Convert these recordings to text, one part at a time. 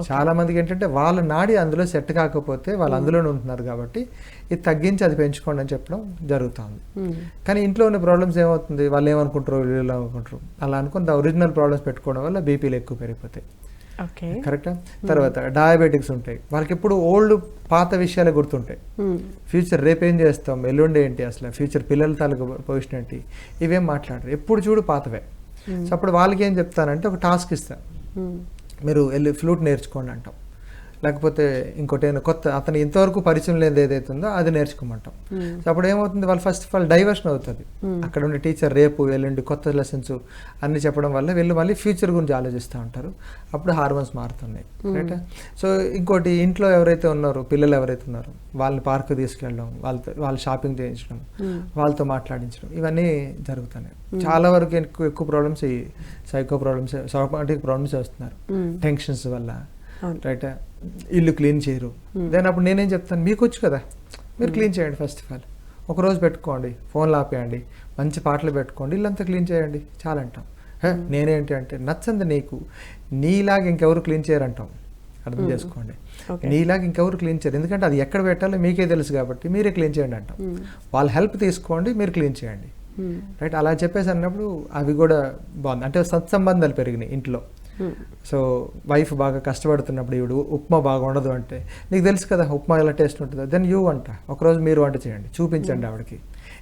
చాలా మందికి ఏంటంటే వాళ్ళ నాడి అందులో సెట్ కాకపోతే వాళ్ళు అందులోనే ఉంటున్నారు కాబట్టి ఇది తగ్గించి అది పెంచుకోండి అని చెప్పడం జరుగుతుంది. మ్మ్. కానీ ఇంట్లో ఉన్న ప్రాబ్లమ్స్ ఏమవుతుంది? వాళ్ళు ఏమనుకుంటారు? వీళ్ళు అనుకుంటారు. అలా అనుకుని ఒరిజినల్ ప్రాబ్లమ్స్ పెట్టుకోవడం వల్ల బీపీలు ఎక్కువ పెరిగిపోతాయి. ఓకే కరెక్టా తర్వాత డయాబెటిక్స్ ఉంటాయి. వాళ్ళకి ఎప్పుడు ఓల్డ్ పాత విషయాలే గుర్తుంటాయి. ఫ్యూచర్ రేపేం చేస్తాం? ఎల్లుండి ఏంటి అసలు? ఫ్యూచర్ పిల్లల తాలూకు పొజిషన్ ఏంటి? ఇవేం మాట్లాడరు. ఎప్పుడు చూడు పాతవే. సో అప్పుడు వాళ్ళకి ఏం చెప్తానంటే ఒక టాస్క్ ఇస్తాను. మీరు వెళ్ళి ఫ్లూట్ నేర్చుకోండి అంటాం. లేకపోతే ఇంకోటి ఏదైనా కొత్త అతను ఇంతవరకు పరిచయం లేనిది ఏదైతే ఉందో అది నేర్చుకోమంటాం. సో అప్పుడు ఏమవుతుంది? వాళ్ళు ఫస్ట్ ఆఫ్ ఆల్ డైవర్షన్ అవుతుంది. అక్కడ ఉండే టీచర్ రేపు ఎల్లుండి కొత్త లెసన్స్ అన్ని చెప్పడం వల్ల వీళ్ళు మళ్ళీ ఫ్యూచర్ గురించి ఆలోచిస్తూ ఉంటారు. అప్పుడు హార్మోన్స్ మారుతున్నాయి. రైట్ సో ఇంకోటి ఇంట్లో ఎవరైతే ఉన్నారో పిల్లలు ఎవరైతే ఉన్నారో వాళ్ళని పార్క్ తీసుకెళ్ళడం వాళ్ళతో వాళ్ళు షాపింగ్ చేయించడం వాళ్ళతో మాట్లాడించడం ఇవన్నీ జరుగుతున్నాయి. చాలా వరకు ఎక్కువ ఎక్కువ ప్రాబ్లమ్స్ ఈ సైకో ప్రాబ్లమ్స్ సైకోటిక్ ప్రాబ్లమ్స్ వస్తున్నారు. టెన్షన్స్ వల్ల. రైట్ ఇల్లు క్లీన్ చేయరు. దెన్ అప్పుడు నేనేం చెప్తాను? మీకు వచ్చు కదా. మీరు క్లీన్ చేయండి ఫస్ట్ ఆఫ్ ఆల్ ఒక రోజు పెట్టుకోండి. ఫోన్లు ఆపేయండి మంచి పాటలు పెట్టుకోండి. ఇల్లంతా క్లీన్ చేయండి. చాలా అంటాం. హే, నేనేంటి అంటే నచ్చంది నీకు. నీలాగా ఇంకెవరు క్లీన్ చేయరంటాం అర్థం చేసుకోండి. నీలాగా ఇంకెవరు క్లీన్ చేయరు. ఎందుకంటే అది ఎక్కడ పెట్టాలో మీకే తెలుసు కాబట్టి మీరే క్లీన్ చేయండి అంటాం. వాళ్ళ హెల్ప్ తీసుకోండి మీరు క్లీన్ చేయండి. రైట్ అలా చెప్పేసి అన్నప్పుడు అవి కూడా బాగుంది. అంటే సత్సంబంధాలు పెరిగినాయి ఇంట్లో. సో వైఫ్ బాగా కష్టపడుతున్నప్పుడు ఈవిడ ఉప్మా బాగా ఉండదు అంటే నీకు తెలుసు కదా ఉప్మా ఎలా టేస్ట్ ఉంటుందో? దెన్ యూ వంట. ఒకరోజు మీరు వంట చేయండి. చూపించండి ఆవిడకి.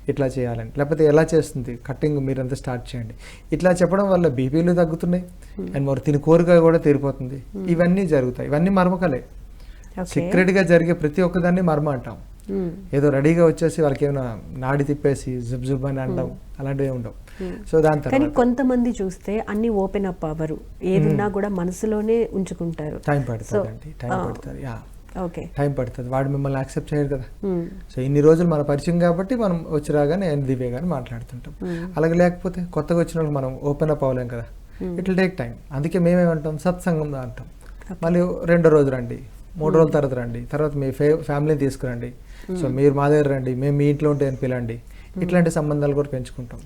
ఇట్లా చేయాలని. లేకపోతే ఎలా చేస్తుంది? కట్టింగ్ మీరంతా స్టార్ట్ చేయండి. ఇట్లా చెప్పడం వల్ల బీపీలు తగ్గుతున్నాయి. అండ్ మరి తిని కోరిక కూడా తీరిపోతుంది. ఇవన్నీ జరుగుతాయి. ఇవన్నీ మర్మకలే. సీక్రెట్గా జరిగే ప్రతి ఒక్కదాన్ని మర్మ అంటాం. ఏదో రెడీగా వచ్చేసి వాళ్ళకి ఏమైనా నాడి తిప్పేసి జుబ్ జుబ్ అని అనడం అలాంటివి ఏమి ఉండవు. సో దాని కానీ కొంతమంది చూస్తే అన్ని ఓపెన్ అప్ అవ్వరు. ఏదున్నా కూడా మనసులోనే ఉంచుకుంటారు. టైం పడుతుంది అండి టైం. పడుతుంది యా. ఓకే టైం పడుతుంది. వాడు మిమ్మల్ని యాక్సెప్ట్ చేయరు కదా. సో ఇన్ని రోజులు మన పరిచయం కాబట్టి మనం వచ్చి రాగానే నేను దివ్య గాని మాట్లాడుతుంటాం. అలాగే లేకపోతే కొత్తగా వచ్చిన వాళ్ళకి మనం ఓపెన్ అప్ అవ్వలేం కదా. ఇట్ విల్ టేక్ టైం అందుకే మేమేమంటాం? సత్సంగం అంటాం. మళ్ళీ రెండో రోజు రండి. మూడు రోజుల తర్వాత రండి. తర్వాత మీ ఫే ఫ్యామిలీని తీసుకురండి. సో మీరు మా దగ్గర రండి. మేము మీ ఇంట్లో ఉంటే అని పిలండి ఇట్లాంటి సంబంధాలు కూడా పెంచుకుంటాం.